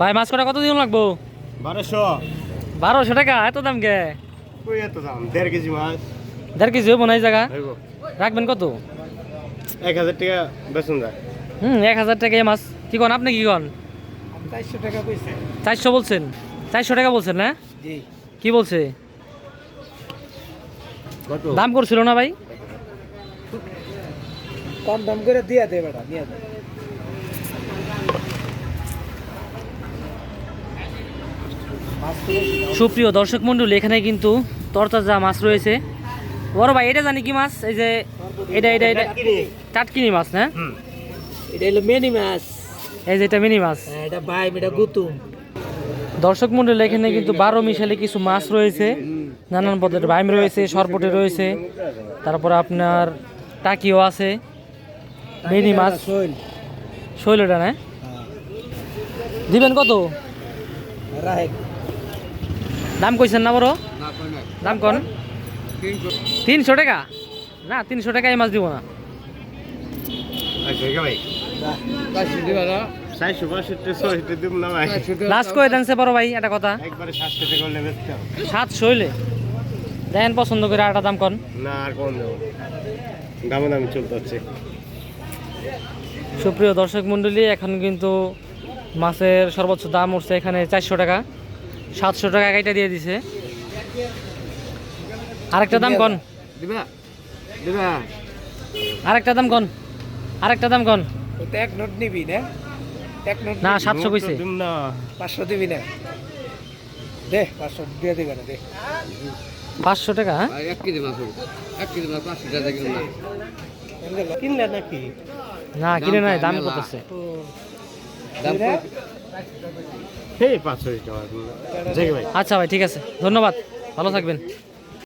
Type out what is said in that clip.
ভাই মাছ কটা কত দিন লাগবো? বারোশো। বারোশো টাকা? এত দাম কে? এত দাম? দেড় কেজি মাছ। দেড় কেজি না এই জায়গা? রাখবেন কত? এক হাজার টাকা বেতন যায় হুম এক হাজার টাকা মাছ। কি কন আপনি কি কন? চারশো টাকা চারশো বলছেন? চারশো টাকা বলছেন না? কি বলছে? দাম করছিল না ভাই? কম দাম করে দিয়া দে। সুপ্রিয় দর্শক মণ্ডলী এখানে কিন্তু তরতাজা মাছ রয়েছে। বড় ভাই এটা জানি কি মাছ? এই যে এটা এটা এটা। টাটকিনি মাছ না? এটা হলো মেনি মাছ। এই যে এটা মিনি মাছ। এটা বাই এটা গুতুম। দর্শক মন্ডলী এখানে কিন্তু বারো মিশালে কিছু মাছ রয়েছে। নানান পদের বাইম রয়েছে সরপটে রয়েছে। তারপরে আপনার টাকিও আছে। মিনি মাছ। শৈলটা না? দিবেন কত? রাহেক। দাম কইছেন না বড়? দাম কন? তিনশো। টাকা? না তিনশো টাকা এই মাছ দিব না। লাস্ট করে দেন সে বড় ভাই? একটা কথা। সাতশো হইলে দেখেন পছন্দ করে দাম কন। না আর কম দেবো দামে দামে চলতে হচ্ছে সুপ্রিয় দর্শক মণ্ডলী এখন কিন্তু মাছের সর্বোচ্চ দাম উঠছে এখানে চারশো টাকা। সাতশো টাকা গাইটা দিয়ে দিছে। আরেকটা দাম কন। দিবা? দিবা? আরেকটা দাম কন। আরেকটা দাম কন। তো এক নোট নিবি না? এক নোট না সাতশো কইছে। দিম না। পাঁচশো দিবি না? দে পাঁচশো দিয়ে দিবে না দে। পাঁচশো টাকা হ্যাঁ? এক কেজি মাছ এক কেজি মাছ পাঁচশো টাকা কিলো না কিনলে নাকি? না কিনে নাই দাম কত আছে? দাম আচ্ছা ভাই ঠিক আছে। ধন্যবাদ। ভালো থাকবেন।